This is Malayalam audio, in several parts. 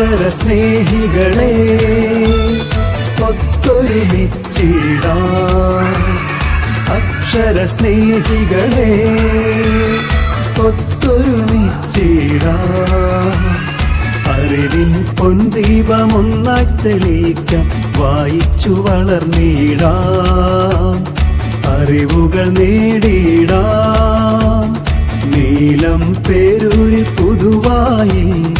അക്ഷര സ്നേഹികളെ ഒത്തൊരുമിച്ചിടാം. അക്ഷര സ്നേഹികളെ ഒത്തൊരുമിച്ചിടാം. അറിവിൻ പൊൻദീപമൊന്നായി തെളിയിക്കാം വായിച്ചു വളർന്നിടാം. അറിവുകൾ നേടിയിടാം. നീലം പേരൂരി പുതുവായി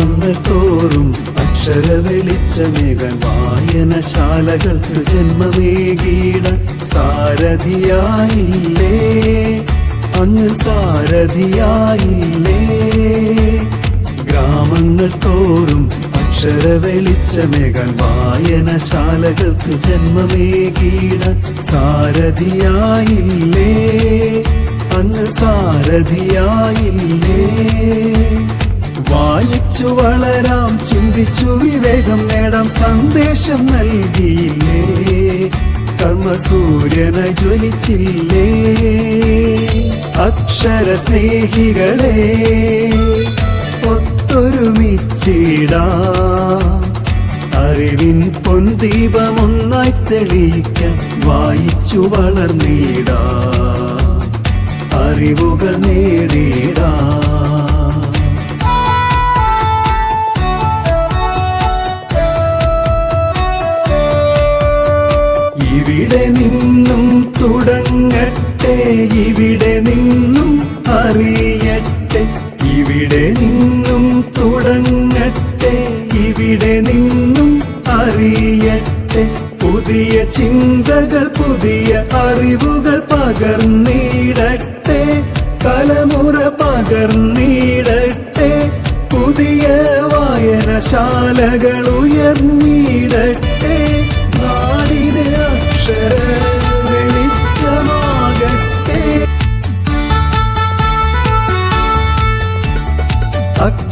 ഗ്രാമങ്ങൾ തോറും അക്ഷര വെളിച്ചമേകൻ വായനശാലകൾക്ക് ജന്മമേകീട സാരഥിയായില്ലേ? അങ്ങ് സാരഥിയായില്ലേ? ഗ്രാമങ്ങൾ തോറും അക്ഷര വെളിച്ചമേകൻ വായനശാലകൾക്ക് ജന്മമേകീട സാരഥിയായില്ലേ? അങ്ങ് സാരഥിയായില്ലേ? വായിച്ചു വളരാം ചിന്തിച്ചു വിവേകം നേടാം സന്ദേശം നൽകിയില്ലേ? കർമ്മസൂര്യന ജ്വലിച്ചില്ലേ? അക്ഷര സ്നേഹികളെ ഒത്തൊരുമിച്ചിടാം. അറിവിൻ പൊൻദീപമൊന്നായി തെളിയിക്കാൻ വായിച്ചു വളർന്നിടാം. അറിവുകൾ നേടിടാം. ഇവിടെ നിന്നും അറിയട്ടെ. ഇവിടെ നിന്നും തുടങ്ങട്ടെ. ഇവിടെ നിന്നും അറിയട്ടെ. പുതിയ ചിന്തകൾ പുതിയ അറിവുകൾ പകർന്നിടട്ടെ. തലമുറ പകർന്നിടട്ടെ. പുതിയ വായനശാലകൾ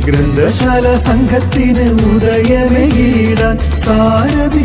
ഗ്രന്ഥശാല സംഘത്തിന് ഉദയമേകിടാൻ സാരഥി